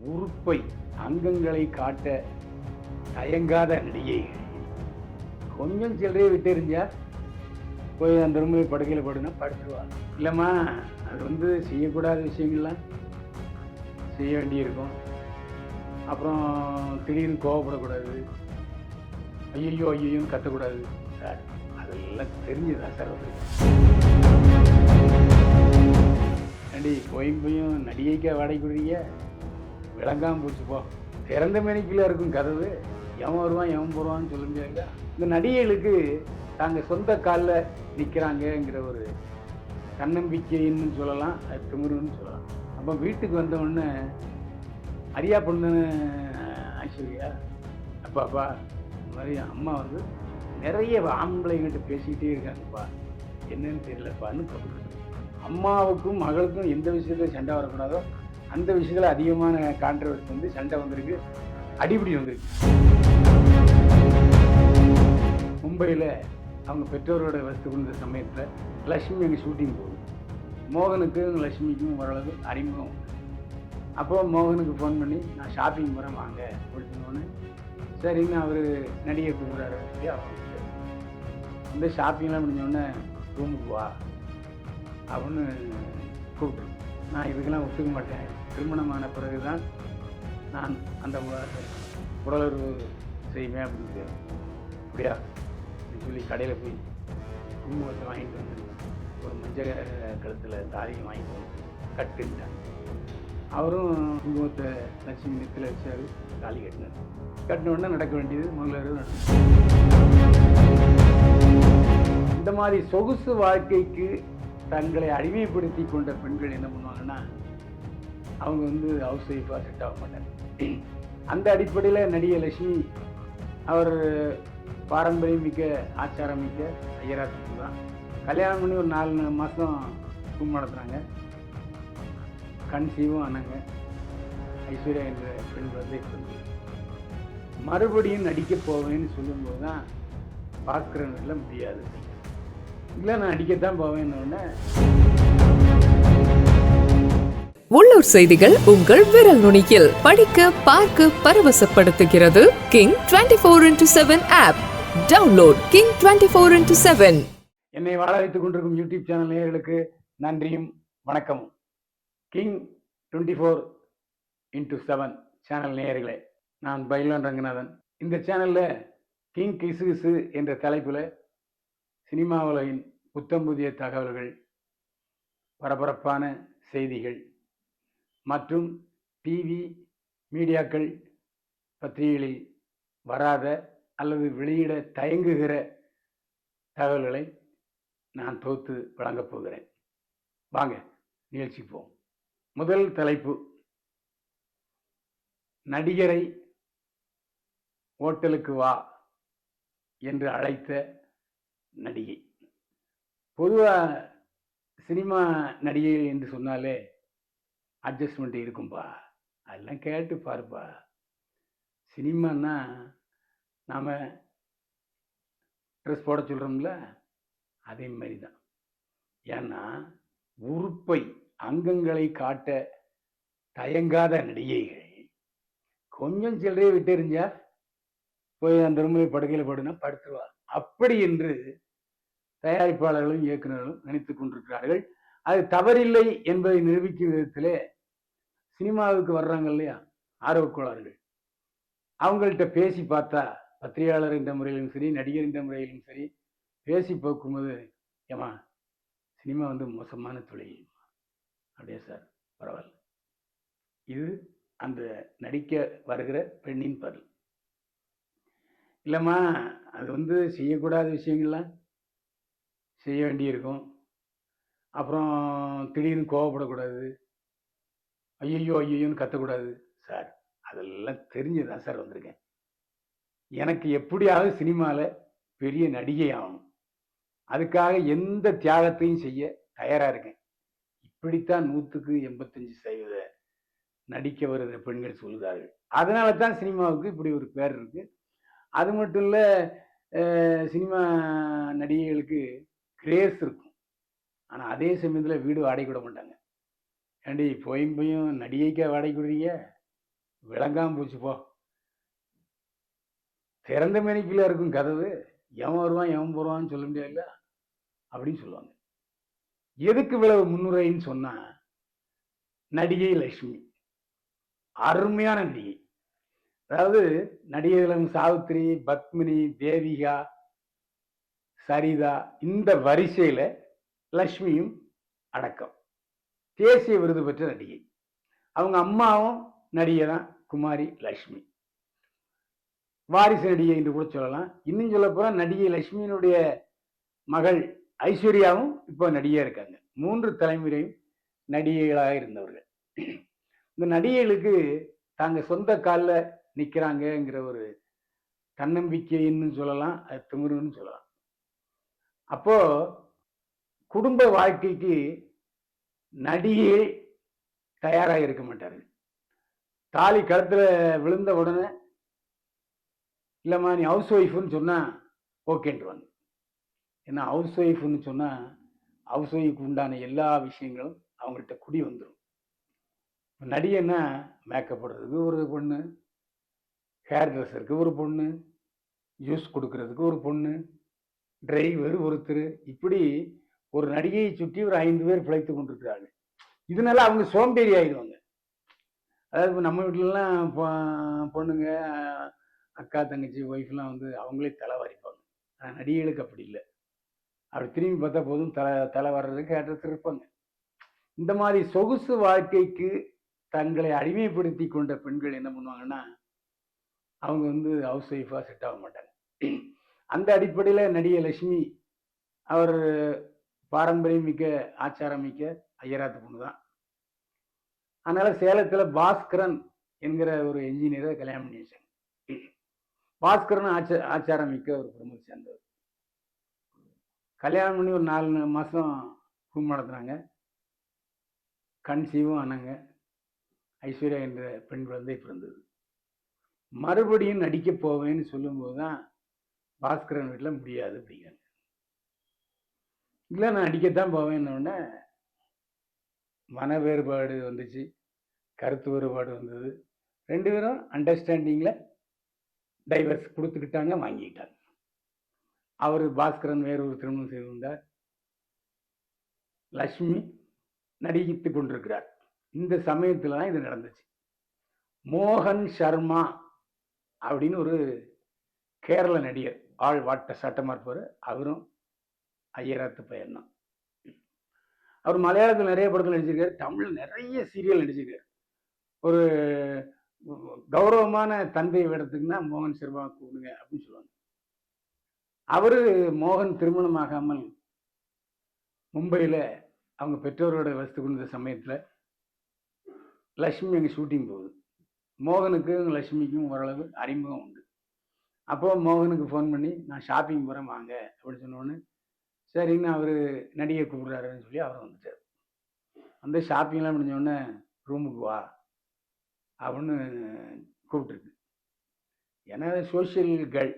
உறுப்பை அங்கங்களை காட்ட தயங்காத நடிகை கொஞ்சம் சில்லறையை விட்டு போய் அந்த ரூமில் படுக்கையில் படுனா படுத்துருவா. இல்லைம்மா அது வந்து செய்யக்கூடாத விஷயங்கள்லாம் செய்ய வேண்டியிருக்கும். அப்புறம் திடீர்னு கோவப்படக்கூடாது. ஐயோ ஐயோன்னு கத்தக்கூடாது. சார் அதெல்லாம் தெரிஞ்சுதான் சார் வந்து ஏண்டி கோயம்பையும் நடிகைக்கா வாடகை கொடுறீங்க விளங்காமல் போச்சு போ. திறந்த மேனிக்குள்ள இருக்கும் கதவு. எவன் வருவான் எவன் போடுவான்னு சொல்ல முடியாது இந்த நடிகைகளுக்கு தாங்க சொந்த காலில் நிற்கிறாங்கங்கிற ஒரு தன்னம்பிக்கைன்னு சொல்லலாம் அது திமிருன்னு சொல்லலாம். அப்போ வீட்டுக்கு வந்தவுடனே அரியா பொண்ணு ஐஸ்வர்யா அப்பா அப்பா இந்த மாதிரி அம்மா வந்து நிறைய ஆம்பளைங்கிட்ட பேசிக்கிட்டே இருக்காங்கப்பா. என்னன்னு தெரியலப்பான்னு கபுக்கு அம்மாவுக்கும் மகளுக்கும் எந்த விஷயத்தையும் சண்டை வரக்கூடாதோ அந்த விஷயத்தில் அதிகமான கான்ட்ரவர்சி வந்து சண்டை வந்திருக்கு. அடிப்படி வந்திருக்கு. மும்பையில் அவங்க பெற்றோரோட வசதி கொண்ட சமயத்தில் லக்ஷ்மி அங்கே ஷூட்டிங் போகுது. மோகனுக்கும் லக்ஷ்மிக்கும் ஓரளவு அறிமுகம். அப்போ மோகனுக்கு ஃபோன் பண்ணி நான் ஷாப்பிங் போகிறேன் வாங்க அப்படின்னு சரின்னு அவர் நடிகை கூப்பிட்றாரு. சொல்லி வந்து ஷாப்பிங்லாம் முடிஞ்சோடனே ரூமுக்கு வா அப்படின்னு கூப்பிட்டு நான் இதுக்கெல்லாம் ஒத்துக்க மாட்டேன். திருமணமான பிறகு தான் நான் அந்த உடலுறவு செய்வேன் அப்படின்னு அப்படியா? அப்படின்னு சொல்லி கடையில் போய் குங்குமத்தை வாங்கிட்டு வந்து ஒரு மஞ்சள் கழுத்தில் தாலியை வாங்கிட்டு வந்து அவரும் குங்குமத்தை லட்சுமி நெத்தில் வச்சார் தாலி கட்டினார். கட்டின உடனே நடக்க வேண்டியது முதல்ல இந்த மாதிரி சொகுசு வாழ்க்கைக்கு தங்களை அடிமைப்படுத்தி கொண்ட பெண்கள் என்ன பண்ணுவாங்கன்னா அவங்க வந்து ஹவுஸ் ஒய்ஃபாக செட் ஆக மாட்டாங்க. அந்த அடிப்படையில் நடிகை லட்சுமி அவர் பாரம்பரியம் மிக்க ஆச்சாரம் மிக்க ஐயராத்துக்கு தான். கல்யாணம் பண்ணி ஒரு நாலு மாதம் கும்பம் நடத்துகிறாங்க கன்சீவும் ஆனாங்க. ஐஸ்வர்யா என்ற பெண் வந்து பிறந்தது. மறுபடியும் நடிக்க போவேன்னு சொல்லும்போது தான் பார்க்குறவங்கள முடியாது. இல்லை நான் அடிக்கத்தான் போவேன் உடனே உள்ளூர் செய்திகள் உங்கள் விரல் நுனியில். படிக்க பார்க்க பரவசப்படுத்துகிறது. King twenty four into seven app download King twenty four into seven என்னை வாழ வைத்துக் கொண்டிருக்கும் யூடியூப் சேனல் நேயர்களுக்கு நன்றியும் வணக்கமும். King twenty four into seven channel நேயர்களே நான் பைலன் ரங்கநாதன். இந்த சேனலில் கிங் கிசு கிசு என்ற தலைப்பில் சினிமா உலகின் புத்தம் புதிய தகவல்கள் பரபரப்பான செய்திகள் மற்றும் டிவி மீடியாக்கள் பத்திரிகைகளில் வராத அல்லது வெளியிட தயங்குகிற தகவல்களை நான் தொகுத்து வழங்கப் போகிறேன். வாங்க நிகழ்ச்சிக்கு போவோம் முதல் தலைப்பு நடிகரை ஓட்டலுக்கு வா என்று அழைத்த நடிகை. பொதுவாக சினிமா நடிகை என்று சொன்னாலே அட்ஜஸ்ட்மெண்ட் இருக்கும்பா. அதெல்லாம் கேட்டு பாருப்பா. சினிமான்னா நாம் ட்ரெஸ் போட சொல்கிறோம்ல அதே மாதிரி தான் ஏன்னா உறுப்பை அங்கங்களை காட்ட தயங்காத நடிகைகள். கொஞ்சம் சில்லறையை விட்டு எறிஞ்சா போய் அந்த ரூமில் படுக்கையில் படுனா படுத்துருவா. அப்படி என்று தயாரிப்பாளர்களும் இயக்குநர்களும் நினைத்து கொண்டிருக்கிறார்கள். அது தவறில்லை என்பதை நிரூபிக்கும் விதத்திலே சினிமாவுக்கு வர்றாங்க இல்லையா? ஆர்வக்கோளாறுகள் அவங்கள்ட்ட பேசி பார்த்தா பத்திரிகையாளர் என்ற முறையிலும் சரி நடிகர் என்ற முறையிலும் சரி பேசி போக்கும்போது ஏமா சினிமா வந்து மோசமான தொழில். அப்படியே சார்? பரவாயில்ல. இது அந்த நடிக்க வருகிற பெண்ணின் பதில். இல்லைம்மா அது வந்து செய்யக்கூடாத விஷயங்கள்லாம் செய்ய வேண்டியிருக்கும். அப்புறம் திடீர்னு கோவப்படக்கூடாது. ஐயையோ ஐயோன்னு கத்தக்கூடாது. சார் அதெல்லாம் தெரிஞ்சு தான் சார் வந்திருக்கேன். எனக்கு எப்படியாவது சினிமாவில் பெரிய நடிகை ஆகணும். அதுக்காக எந்த தியாகத்தையும் செய்ய தயாராக இருக்கேன். இப்படித்தான் நூற்றுக்கு எண்பத்தஞ்சு சதவீத நடிக்க வருகிற பெண்கள் சொல்கிறார்கள் அதனால தான் சினிமாவுக்கு இப்படி ஒரு பேர் இருக்குது அது மட்டும் இல்லை சினிமா நடிகைகளுக்கு கிரேஸ் இருக்கும். ஆனால் அதே சமயத்தில் வீடு வாடகை விட மாட்டாங்க. ஏண்டி போயும் போயும் நடிகைக்கா வாடகை விடுறீங்க? விளங்காம போச்சு போ. திறந்த மேனிக்குள்ள இருக்கும் கதவு. எவன் வருவான் எவன் போடுவான்னு சொல்ல முடியாதுல்ல? அப்படின்னு சொல்லுவாங்க. எதுக்கு இவ்வளவு முன்னுரைன்னு சொன்னா நடிகை லட்சுமி. அருமையான நடிகை. அதாவது நடிகைகளும் சாவித்திரி பத்மினி தேவிகா சரிதா இந்த வரிசையில லக்ஷ்மியும் அடக்கம். தேசிய விருது பெற்ற நடிகை. அவங்க அம்மாவும் நடிகை தான் குமாரி லக்ஷ்மி. வாரிசு நடிகை என்று கூட சொல்லலாம். இன்னும் சொல்ல போனா நடிகை லக்ஷ்மியினுடைய மகள் ஐஸ்வர்யாவும் இப்போ நடிகையாக இருக்காங்க. மூன்று தலைமுறையும் நடிகைகளாக இருந்தவர்கள். இந்த நடிகைகளுக்கு தாங்க சொந்த காலில் நிற்கிறாங்கங்கிற ஒரு தன்னம்பிக்கைன்னு சொல்லலாம் அது திமிருன்னு சொல்லலாம். அப்போ குடும்ப வாழ்க்கைக்கு நடிகை தயாராக இருக்க மாட்டார். தாலி கழுத்தில் விழுந்த உடனே இல்லைம்மா நீ ஹவுஸ் ஒய்ஃப்னு சொன்னால் ஓகேன்றுவாங்க. ஏன்னா ஹவுஸ் ஒய்ஃப்னு சொன்னால் ஹவுஸ் ஒய்ஃப்க்கு உண்டான எல்லா விஷயங்களும் அவங்கள்ட்ட குடி வந்துடும் நடிகைன்னா மேக்கப் போடுறதுக்கு ஒரு பொண்ணு ஹேர் ட்ரெஸ்ஸருக்கு ஒரு பொண்ணு ஜூஸ் கொடுக்கறதுக்கு ஒரு பொண்ணு டிரைவர் ஒருத்தர் இப்படி ஒரு நடிகையை சுற்றி ஒரு ஐந்து பேர் பிழைத்து கொண்டிருக்கிறாங்க இதனால அவங்க சோம்பேறி ஆயிடுவாங்க. அதாவது நம்ம வீட்டிலலாம் பொண்ணுங்க அக்கா தங்கச்சி ஒய்ஃப்லாம் வந்து அவங்களே தலை வரிப்பாங்க. ஆனால் நடிகைகளுக்கு அப்படி இல்லை. அப்படி திரும்பி பார்த்தா போதும் தலை தலை வர்றதுக்கு ஏற்றத்தில் இருப்பாங்க. இந்த மாதிரி சொகுசு வாழ்க்கைக்கு தங்களை அடிமைப்படுத்தி கொண்ட பெண்கள் என்ன பண்ணுவாங்கன்னா அவங்க வந்து ஹவுஸ் ஒய்ஃபாக செட் ஆக மாட்டாங்க. அந்த அடிப்படையில் நடிகை லட்சுமி அவர் பாரம்பரியம் மிக்க ஆச்சாரம் மிக்க ஐயராத்து பொண்ணு தான் அதனால் சேலத்தில் பாஸ்கரன் என்கிற ஒரு என்ஜினியரை கல்யாணம் பண்ணி வச்சாங்க. பாஸ்கரன் ஆச்ச ஆச்சாரம் மிக்க ஒரு குடும்பத்தை சேர்ந்தவர். கல்யாணம் பண்ணி ஒரு நாலு மாதம் குடும்பம் நடத்துனாங்க. கன்சீவும் ஆனாங்க. ஐஸ்வர்யா என்ற பெண் குழந்தை பிறந்தது. மறுபடியும் நடிக்க போவேன்னு சொல்லும்போது தான் பாஸ்கரன் வீட்டில் முடியாது அப்படிங்கிறாங்க. இல்லை நான் அடிக்கத்தான் போவேன்னொடனே மன வேறுபாடு வந்துச்சு. கருத்து வேறுபாடு வந்தது. ரெண்டு பேரும் அண்டர்ஸ்டாண்டிங்கில் டைவர்ஸ் கொடுத்துக்கிட்டாங்க வாங்கிக்கிட்டாங்க அவர் பாஸ்கரன் வேறு ஒரு திருமணம் செய்திருந்தார் லக்ஷ்மி நடித்து கொண்டிருக்கிறார். இந்த சமயத்தில் தான் இது நடந்துச்சு. மோகன் சர்மா அப்படின்னு ஒரு கேரள நடிகர். ஆள் வாட்ட சட்டமாக இருப்பார் அவரும் ஐயராத்து பையன் தான் அவர் மலையாளத்தில் நிறைய படத்தில் நடிச்சிருக்காரு தமிழ் நிறைய சீரியல் நடிச்சிருக்காரு. ஒரு கௌரவமான தந்தை விடத்துக்குன்னா மோகன் சர்மா கூடுங்க அப்படின்னு சொல்லுவாங்க. அவரு மோகன் திருமணமாகாமல் மும்பையில் அவங்க பெற்றோரோட வசதி கொண்ட சமயத்தில் லக்ஷ்மி அங்கே ஷூட்டிங் போகுது. மோகனுக்கும் லக்ஷ்மிக்கும் ஓரளவு அறிமுகம் உண்டு. அப்போ மோகனுக்கு ஃபோன் பண்ணி நான் ஷாப்பிங் போகிறேன் வாங்க அப்படின்னு சொன்னோடனே சரின்னு அவர் நடிகை கூப்பிட்றாருன்னு சொல்லி அவர் வந்துட்டார். வந்து ஷாப்பிங்லாம் முடிஞ்சோடனே ரூமுக்கு வா அப்படின்னு கூப்பிட்டுருக்கு. ஏன்னா சோஷியல் கேர்ள்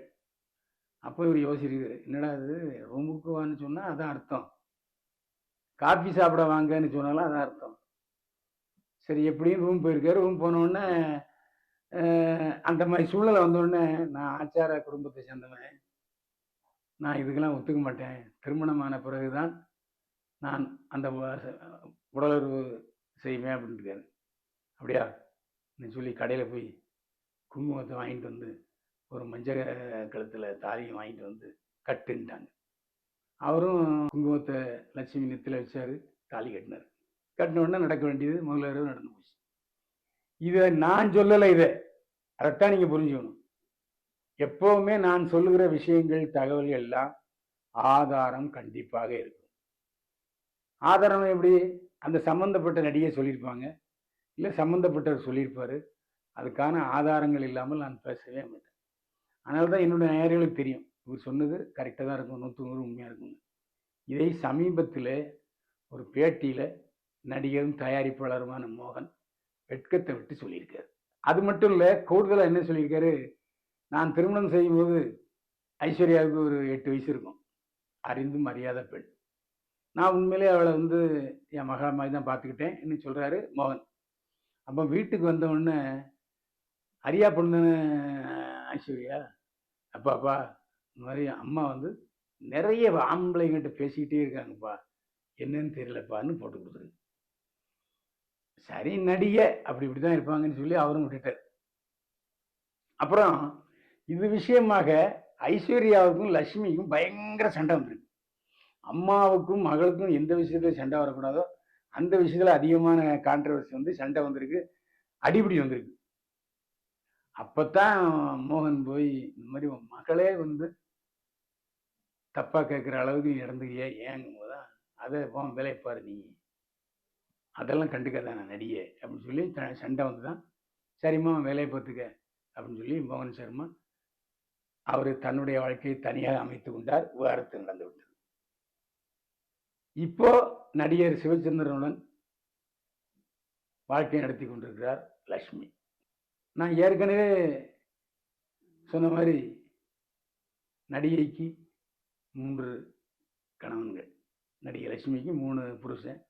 அப்போ இவர் யோசிச்சிருக்காரு என்னடா இது ரூமுக்கு வான்னு சொன்னால் அதான் அர்த்தம். காஃபி சாப்பிட வாங்கன்னு சொன்னாலும் அதான் அர்த்தம். சரி எப்படியும் ரூம் போயிருக்காரு. ரூம் போனோடனே அந்த மாதிரி சூழ்நிலை வந்தோடனே நான் ஆச்சார குடும்பத்தை சேர்ந்தவன். நான் இதுக்கெல்லாம் ஒத்துக்க மாட்டேன். திருமணமான பிறகுதான் நான் அந்த உடலுறவு செய்வேன் அப்படின்ட்டு அப்படியா? நீ சொல்லி கடையில் போய் குங்குமத்தை வாங்கிட்டு வந்து ஒரு மஞ்சள் கழுத்தில் தாலியும் வாங்கிட்டு வந்து கட்டுன்ட்டாங்க. அவரும் குங்குமத்தை லட்சுமி நெத்தில் வச்சார் தாலி கட்டினார். கட்டின உடனே நடக்க வேண்டியது முதல்ல நடந்து போச்சு. இதை நான் சொல்லலை இதை. அதைத்தான் நீங்கள் புரிஞ்சுக்கணும். எப்போவுமே நான் சொல்லுகிற விஷயங்கள் தகவல் எல்லாம் ஆதாரம் கண்டிப்பாக இருக்கும். ஆதாரம் எப்படி? அந்த சம்மந்தப்பட்ட நடிகை சொல்லியிருப்பாங்க. இல்லை சம்மந்தப்பட்டவர் சொல்லியிருப்பார். அதுக்கான ஆதாரங்கள் இல்லாமல் நான் பேசவே மாட்டேன். அதனால தான் என்னுடைய நேயர்களுக்கு தெரியும். இவர் சொன்னது கரெக்டாக தான் இருக்கும். நூற்று நூறு உண்மையாக இருக்கும் இதை சமீபத்தில் ஒரு பேட்டியில் நடிகரும் தயாரிப்பாளருமான மோகன் வெட்கத்தை விட்டு சொல்லியிருக்காரு. அது மட்டும் இல்லை கூடுதலாக என்ன சொல்லியிருக்காரு? நான் திருமணம் செய்யும்போது ஐஸ்வர்யாவுக்கு ஒரு எட்டு வயசு இருக்கும். அறிந்தும் மரியாதை பெண். நான் உண்மையிலே அவளை வந்து என் மகள் மாதிரி தான் பார்த்துக்கிட்டேன் என்ன சொல்கிறாரு மோகன். அப்போ வீட்டுக்கு வந்தவுடனே அரியா பொண்ணு ஐஸ்வர்யா? அப்பாப்பா இந்த மாதிரி அம்மா வந்து நிறைய ஆம்பளைங்கிட்ட பேசிக்கிட்டே இருக்காங்கப்பா. என்னன்னு தெரியலப்பான்னு போட்டு கொடுத்துருக்கு சரி நடிகை அப்படி இப்படி தான் இருப்பாங்கன்னு சொல்லி அவரும் விட்டுட்டார். அப்புறம் இது விஷயமாக ஐஸ்வர்யாவுக்கும் லட்சுமிக்கும் பயங்கர சண்டை வந்துருக்கு. அம்மாவுக்கும் மகளுக்கும் எந்த விஷயத்துல சண்டை வரக்கூடாதோ அந்த விஷயத்துல அதிகமான கான்ட்ரவர்சி வந்து சண்டை வந்திருக்கு அடிபிடி வந்திருக்கு. அப்பத்தான் மோகன் போய் இந்த மாதிரி மகளே வந்து தப்பா கேட்குற அளவுக்கு நீ நடந்துக்கிய ஏங்கும் அதை போன் வேலையை பாரு நீ. அதெல்லாம் கண்டுக்காத நான் நடிகை அப்படின்னு சொல்லி சண்டை வந்து தான் சரிம்மா வேலையை பார்த்துக்க அப்படின்னு சொல்லி மோகன் சர்மா அவர் தன்னுடைய வாழ்க்கையை தனியாக அமைத்து கொண்டார். விவகாரத்து நடந்து விட்டது. இப்போ நடிகர் சிவச்சந்திரனுடன் வாழ்க்கை நடத்தி கொண்டிருக்கிறார் லக்ஷ்மி. நான் ஏற்கனவே சொன்ன மாதிரி நடிகைக்கு மூன்று கணவன்கள். நடிகை லட்சுமிக்கு மூணு புருஷன்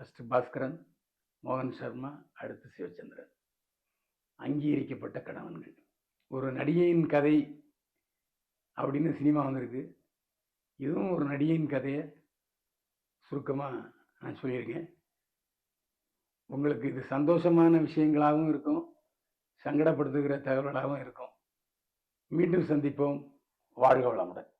ஃபஸ்ட்டு பாஸ்கரன் மோகன் சர்மா அடுத்து சிவச்சந்திரன். அங்கீகரிக்கப்பட்ட கணவன்கள். ஒரு நடிகையின் கதை அப்படின்னு சினிமா வந்திருக்கு. இதுவும் ஒரு நடிகையின் கதையை சுருக்கமாக நான் சொல்லியிருக்கேன். உங்களுக்கு இது சந்தோஷமான விஷயங்களாகவும் இருக்கும். சங்கடப்படுத்துகிற தகவல்களாகவும் இருக்கும். மீண்டும் சந்திப்போம். வாழ்க வளமுடன்.